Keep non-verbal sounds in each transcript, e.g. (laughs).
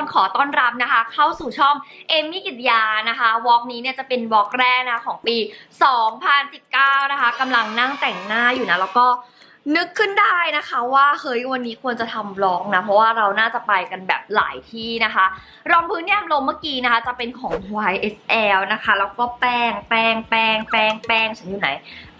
คนขอต้อนรับนะคะ เข้าสู่ช่องเอมมี่กิตยานะคะวอล์กนี้เนี่ยจะเป็นวอล์กแรกนะของปี 2019 นะคะกำลังนั่งแต่งหน้าอยู่นะ แล้วก็นึกขึ้นได้นะคะว่าเฮ้ยวันนี้ควรจะทำวล็อกนะ เพราะว่าเราน่าจะไปกันแบบหลายที่นะคะ รองพื้นที่แอมเมื่อกี้นะคะ จะเป็นของ YSL นะคะ แล้วก็แป้งแป้งแป้งแป้งแป้งฉันอยู่ไหน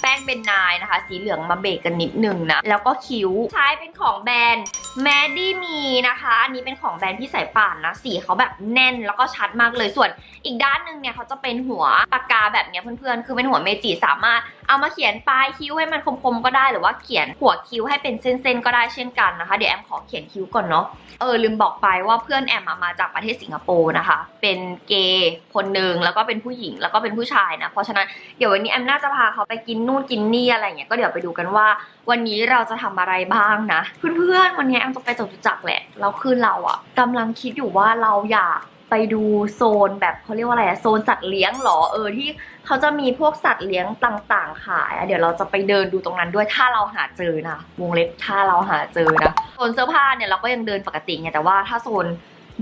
แป้งเป็นนายนะคะ สีเหลืองมาเบรกกันนิดนึงนะ แล้วก็คิ้วใช้เป็นของแบรนด์แมดดี้มีนะคะ อันนี้เป็นของแบรนด์ที่ใส่ป่านนะ สีเขาแบบแน่นแล้วก็ชัดมากเลยส่วนอีกด้านหนึ่งเนี่ยเขาจะเป็นหัวปากกาแบบเนี้ยเพื่อนๆ คือเป็นหัวเมจิสามารถ เอามาเขียนปลายคิ้วให้มันคมๆก็ได้หรือว่าเขียนหัวคิ้วให้เป็นเส้นๆก็ได้เช่นกันนะคะ เดี๋ยวแอมขอเขียนคิ้วก่อนเนาะเออลืมบอกไปว่าเพื่อนแอมมาจากประเทศสิงคโปร์นะคะ เป็นเกย์คนหนึ่งแล้วก็เป็นผู้หญิงแล้วก็เป็นผู้ชายนะเพราะฉะนั้นเดี๋ยววันนี้แอมน่าจะพาเขาไปกินนู่นกินนี่อะไรเงี้ยก็เดี๋ยวไปดูกันว่า วันนี้เราจะทำอะไรบ้างนะ เพื่อนๆวันนี้แอมจะไปจตุจักรแหละแล้วคือเราอะกำลังคิดอยู่ว่าเราอยาก ไปดูโซนแบบเขาเรียกว่าอะไรอะโซนสัตว์เลี้ยงหรอเออที่เขาจะมีพวกสัตว์เลี้ยงต่าง ๆ ขายอะเดี๋ยวเราจะไปเดินดูตรงนั้นด้วยถ้าเราหาเจอนะวงเล็บถ้าเราหาเจอนะโซนเสื้อผ้าเนี่ยเราก็ยังเดินปกติไงแต่ว่าถ้าโซน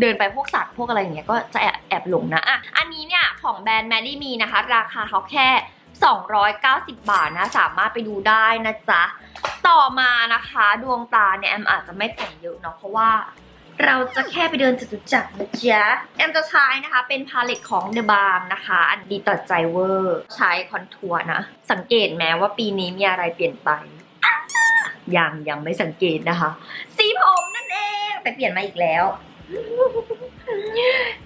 เดินไปพวกสัตว์พวกอะไรอย่างเงี้ยก็จะแอบแอบหลงนะอะอันนี้เนี่ยของแบรนด์แมรี่มีนะคะ ราคาเขาแค่ 290 บาทนะ สามารถไปดูได้นะจ๊ะ ต่อมานะคะ ดวงตาเนี่ยแอมอาจจะไม่แต่งเยอะเนาะเพราะว่า เราจะแค่ไปเดินจตุจักรนะจ๊ะแอมจะใช้นะคะ เป็นพาเลตของ The Balm นะคะ อันดีต่อใจเวอร์ ใช้คอนทัวร์นะ สังเกตแม้ว่าปีนี้มีอะไรเปลี่ยนไป ยังยังไม่สังเกตนะคะ สีผมนั่นเองแต่เปลี่ยนมาอีกแล้ว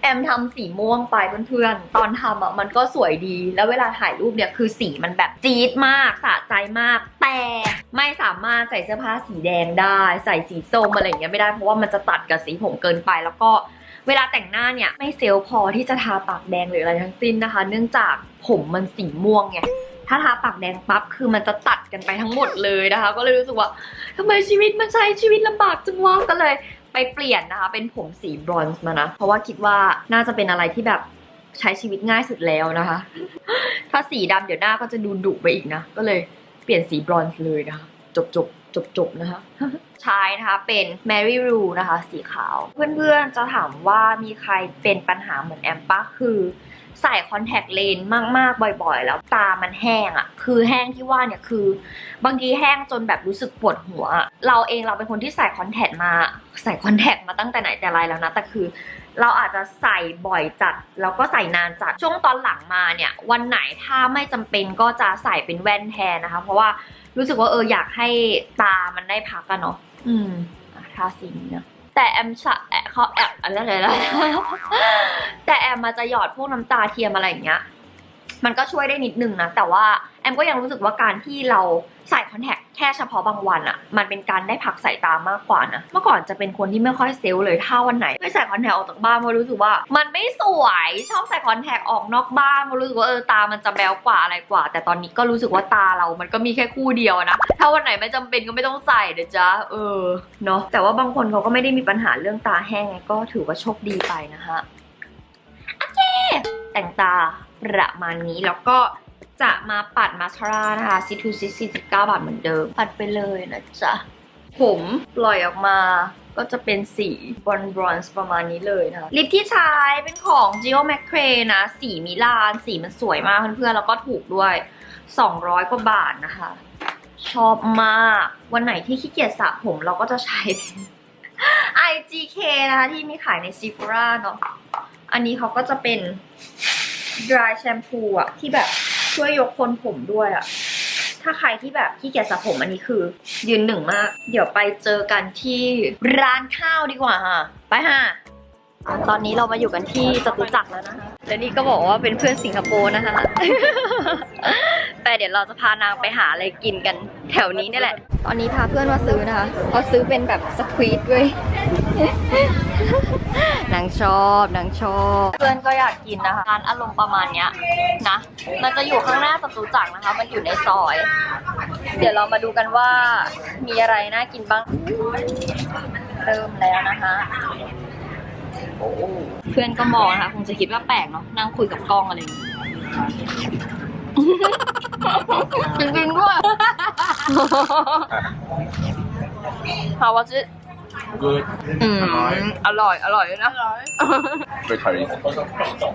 แอมทำสีม่วงไปเพื่อนๆ ตอนทำอะมันก็สวยดี แล้วเวลาถ่ายรูปเนี่ยคือสีมันแบบจี๊ดมากสะใจมาก แต่ไม่สามารถใส่เสื้อผ้าสีแดงได้ ใส่สีส้มอะไรอย่างเงี้ยไม่ได้เพราะว่ามันจะตัดกับสีผมเกินไปแล้วก็เวลาแต่งหน้าเนี่ยไม่เซลพอที่จะทาปากแดงหรืออะไรทั้งสิ้นนะคะ เนื่องจากผมมันสีม่วงไงถ้าทาปากแดงปั๊บคือมันจะตัดกันไปทั้งหมดเลยนะคะ ก็เลยรู้สึกว่าทำไมชีวิตมันใช้ชีวิตลำบากจังวะก็เลย ไปเปลี่ยนนะคะ เป็นผมสีบรอนซ์มานะ เพราะว่าคิดว่าน่าจะเป็นอะไรที่แบบใช้ชีวิตง่ายสุดแล้วนะคะ ถ้าสีดำเดี๋ยวหน้าก็จะดูดุไปอีกนะ ก็เลยเปลี่ยนสีบรอนซ์เลยนะคะ จบจบจบจบนะคะใช้นะคะเป็น Mary Rue นะคะ สีขาว เพื่อนๆจะถามว่ามีใครเป็นปัญหาเหมือนแอมปะคือ ใส่คอนแทคเลนส์มากๆ บ่อยๆ แล้วตามันแห้งอะ่ะคือแห้งที่ว่าเนี่ยคือ บางทีแห้งจนแบบรู้สึกปวดหัว เราเองเราเป็นคนที่ใส่คอนแทคมา ใส่คอนแทคมาตั้งแต่ไหนแต่ไรแล้วนะแต่คือ เราอาจจะใส่บ่อยจัดแล้วก็ใส่นานจัดช่วงตอนหลังมาเนี่ย วันไหนถ้าไม่จำเป็นก็จะใส่เป็นแว่นแทนนะคะ เพราะว่ารู้สึกว่าเอออยากให้ตามันได้พักกันเนาะอืมอะทาสีนี้นะ แต่แอมชะแอบเขาแอบอะไรอะไรอะแต่แอมมาจะหยอดพวกน้ำตาเทียมอะไรอย่างเงี้ย มันก็ช่วยได้นิดนึงนะ แต่ว่าแอมก็ยังรู้สึกว่าการที่เราใส่คอนแทค แค่เฉพาะบางวันอะมันเป็นการได้พักสายตามากกว่านะ เมื่อก่อนจะเป็นคนที่ไม่ค่อยเซลเลยถ้าวันไหนไม่ใส่คอนแทคออกจากบ้านเพราะรู้สึกว่า มันไม่สวยชอบใส่คอนแทคออกนอกบ้านเพราะรู้สึกว่าเออตามันจะแบวกว่าอะไรกว่า แต่ตอนนี้ก็รู้สึกว่าตาเรามันก็มีแค่คู่เดียวนะ ถ้าวันไหนไม่จำเป็นก็ไม่ต้องใส่เดี๋ยวจ้าเออเนาะแต่ว่าบางคนเขาก็ไม่ได้มีปัญหาเรื่องตาแห้งไงก็ถือว่าโชคดีไปนะคะโอเคแต่งตาประมาณนี้แล้วก็ จะมาปัดมาสคาร่านะคะซิทูซิ49 บาทเหมือนเดิม ปัดไปเลยนะจ๊ะ ผมปล่อยออกมาก็จะเป็นสีบอนบรอนซ์ประมาณนี้เลยนะคะ ลิปที่ใช้เป็นของ Gio m c r a e นะ สีมิลาน สีมันสวยมากเพื่อนๆ แล้วก็ถูกด้วย 200 กว่าบาทนะคะ ชอบมาก วันไหนที่ขี้เกียจสระผมเราก็จะใช้เป็น IGK นะคะที่มีขายใน Sephora เนาะ อันนี้เขาก็จะเป็น dry shampoo อะที่แบบ ช่วยยกคนผมด้วยอะถ้าใครที่แบบขี้เกียจสระผมอันนี้คือ ยืนหนึ่งมาก เดี๋ยวไปเจอกันที่ร้านข้าวดีกว่าค่ะ ไปค่ะตอนนี้เรามาอยู่กันที่จตุจักรแล้วนะคะ และนี่ก็บอกว่าเป็นเพื่อนสิงคโปร์นะคะ แต่เดี๋ยวเราจะพานางไปหาอะไรกินกันแถวนี้นี่แหละ ตอนนี้พาเพื่อนมาซื้อนะคะเขาซื้อเป็นแบบสควีตด้วย นางชอบนางชอบเพื่อนก็อยากกินนะคะร้านอารมณ์ประมาณเนี้ยนะมันจะอยู่ข้างหน้าจตุจักรนะคะ มันอยู่ในซอย เดี๋ยวเรามาดูกันว่ามีอะไรน่ากินบ้างเริ่มแล้วนะคะโอ้เพื่อนก็มองนะคะคงจะคิดว่าแปลกเนาะนั่งคุยกับกล้องอะไรอย่างเงี้ยจริงๆด้วย How was it good อืม อร่อย อร่อยนะ bakery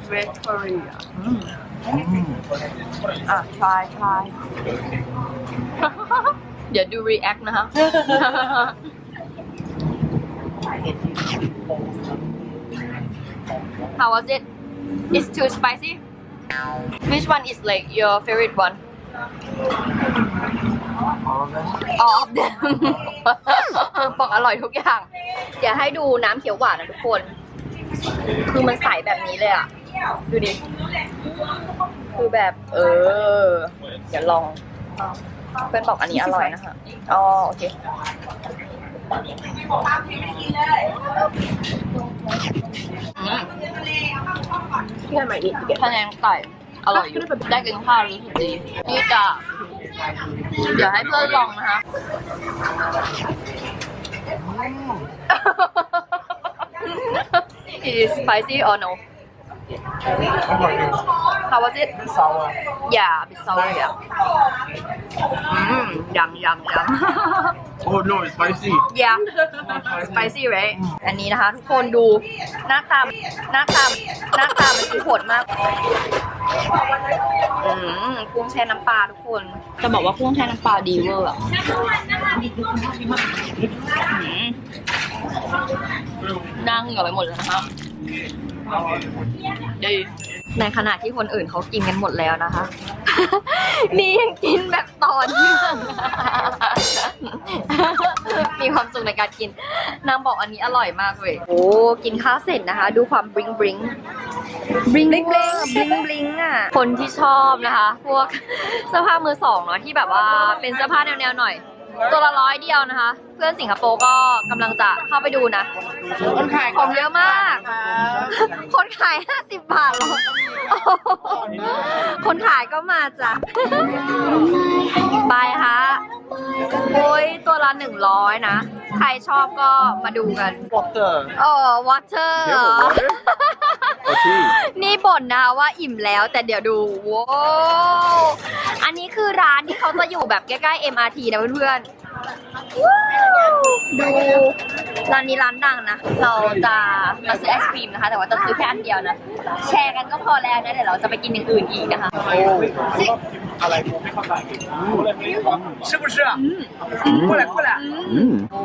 เวสเ r อรี่อ่ะอ่ะ try try เดี๋ยว(laughs) ดู react นะคะ (laughs) How was it? It's too spicy? Which one is like your favorite one? All of them บอกอร่อยทุกอย่าง เดี๋ยวให้ดูน้ำเขียวหวานนะทุกคน คือมันใสแบบนี้เลยอะ ดูดิ คือแบบ เออ เดี๋ยวลองเพื่อนบอกอันนี้อร่อยนะคะอ๋อโอเคอืมพี่ให้ใหม่ดิพี่เก็บคะแนนไก่ อร่อยอยู่ได้กินข้าวรู้สึกดีนี่จะเดี๋ยวให้เพื่อนลองนะคะ It is spicy or no? How was it? sour Yeah, a bit sour. Yeah. Mm, yum yum yum. oh no it's spicy yeah, spicy right? อันนี้นะคะ ทุกคนดูหน้าตาหน้าตาหน้าตามันคือโหดมาก อืมกุ้งแช่น้ำปลาทุกคน จะบอกว่ากุ้งแช่น้ำปลาดีเวอร์อะอืมนั่งเหงื่อไปหมดเลยนะคะดีในขณะที่คนอื่นเขากินกันหมดแล้วนะคะ นี่ยังกินแบบต่อเนื่อง มีความสุขในการกิน นางบอกอันนี้อร่อยมากเลยโอ้กินข้าวเสร็จนะคะ ดูความบริงบริงบลิงบลิงบลิงบลิงบลิงอะ คนที่ชอบนะคะ พวกเสื้อผ้ามือสองเนาะที่แบบว่าเป็นเสื้อผ้าแนวๆหน่อย ตัวละร้อยเดียวนะคะ เพื่อนสิงคโปร์ก็กำลังจะเข้าไปดูนะ คนขายของเยอะมากครับคนขาย 50 บาทเหรอคนขายก็มาจ้ะไปค่ะโอ้ยตัวละ100นะ ใครชอบก็มาดูกัน water เออวอเตอร์เดี๋ยวผมว่า โอเค นี่บ่นนะคะว่าอิ่มแล้วแต่เดี๋ยวดูว้าวอันนี้คือร้านที่เขาจะอยู่แบบใกล้ๆ MRT นะเพื่อนๆว้าวดูร้านนี้ร้านดังนะ เราจะมาซื้อไอศครีมนะคะ แต่ว่าจะซื้อแค่อันเดียวนะ แชร์กันก็พอแล้วนะเดี๋ยวเราจะไปกินอย่างอื่นอีกนะคะ อะไรกูไม่เข้าใจ 是不是过来过来 อืม โอ้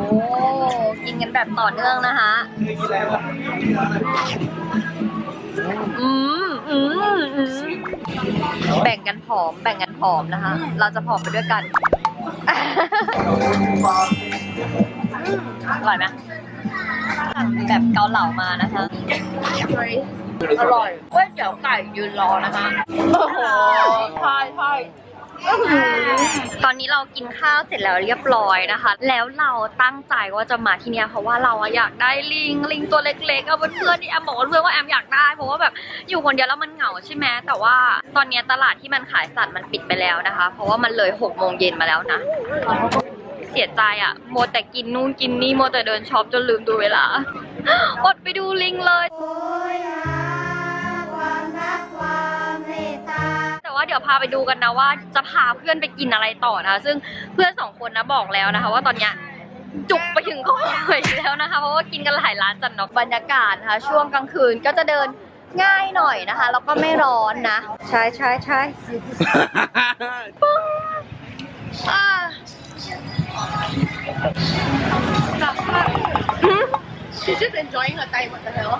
กินกันแบบต่อเนื่องนะคะ อืมอืมอืมแบ่งกันผอม แบ่งกันผอมนะคะ เราจะผอมไปด้วยกันอร่อยไหมแบบเกาเหลามานะคะอร่อยก๋วยเตี๋ยวไก่ยืนรอนะคะ โอ้โหใช่ใช่ ตอนนี้เรากินข้าวเสร็จแล้วเรียบร้อยนะคะ แล้วเราตั้งใจว่าจะมาที่เนี่ยเพราะว่าเราอยากได้ลิงลิงตัวเล็กๆเอาเพื่อนๆที่แอมบอกเพื่อนว่าแอมอยากได้เพราะว่าแบบอยู่คนเดียวแล้วมันเหงาใช่ไหมแต่ว่าตอนนี้ตลาดที่มันขายสัตว์มันปิดไปแล้วนะคะ เพราะว่ามันเลยหกโมงเย็นมาแล้วนะเสียใจอะโมแต่กินนู่นกินนี่โมแต่เดินช็อปจนลืมดูเวลาอดไปดูลิงเลย ว่าเดี๋ยวพาไปดูกันนะว่าจะพาเพื่อนไปกินอะไรต่อนะคะซึ่งเพื่อนสองคนนะบอกแล้วนะคะ ว่าตอนเนี้ยจุกไปถึงคอแล้วนะคะ เพราะว่ากินกันหลายร้านจัดเนาะบรรยากาศนะคะช่วงกลางคืนก็จะเดินง่ายหน่อยนะคะแล้วก็ไม่ร้อนนะ ใช่ใช่ใช่อ่า She's just enjoying her time what the hell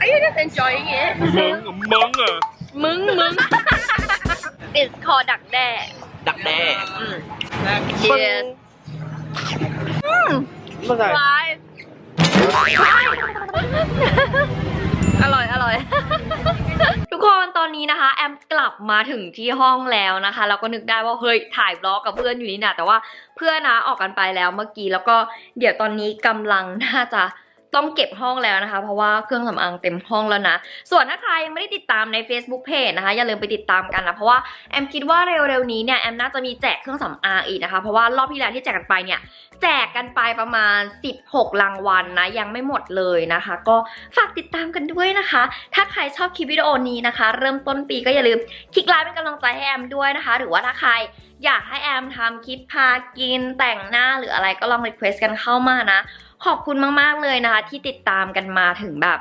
Are you just enjoying it มึงมึงอะมึงมึง It's called ดักแด้ดักแด้อืม Cheers อืมเมื่อไหร่วายอร่อย อร่อย ทุกคนตอนนี้นะคะ แอมกลับมาถึงที่ห้องแล้วนะคะแล้วก็นึกได้ว่าเฮ้ยถ่ายบล็อกกับเพื่อนอยู่นี่นะแต่ว่าเพื่อนนะออกกันไปแล้วเมื่อกี้แล้วก็เดี๋ยวตอนนี้กำลังน่าจะ ต้องเก็บห้องแล้วนะคะ เพราะว่าเครื่องสำอางเต็มห้องแล้วนะ ส่วนถ้าใครยังไม่ได้ติดตามใน Facebook Page นะคะ อย่าลืมไปติดตามกันนะ เพราะว่าแอมคิดว่าเร็วๆนี้เนี่ยแอมน่าจะมีแจกเครื่องสำอางอีกนะคะ เพราะว่ารอบที่แล้วที่แจกกันไปเนี่ยแจกกันไปประมาณ 16 รางวัลนะยังไม่หมดเลยนะคะ ก็ฝากติดตามกันด้วยนะคะ ถ้าใครชอบคลิปวิดีโอนี้นะคะ เริ่มต้นปีก็อย่าลืมคลิกไลค์เป็นกำลังใจให้แอมด้วยนะคะ หรือว่าถ้าใคร อยากให้แอมทำคลิปพากินแต่งหน้าหรืออะไรก็ลองรีเควสกันเข้ามานะ ขอบคุณมากๆเลยนะคะ ที่ติดตามกันมาถึงแบบ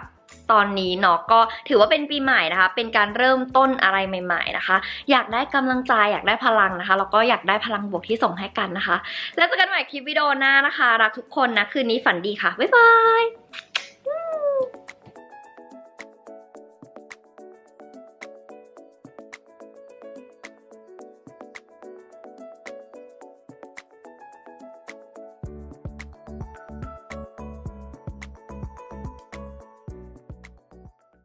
ตอนนี้เนาะก็ถือว่าเป็นปีใหม่นะคะ เป็นการเริ่มต้นอะไรใหม่ ๆนะคะ อยากได้กำลังใจอยากได้พลังนะคะแล้วก็อยากได้พลังบวกที่ส่งให้กันนะคะ แล้วเจอกันใหม่คลิปวิดีโอหน้านะคะ รักทุกคนนะ คืนนี้ฝันดีค่ะ บ๊ายบาย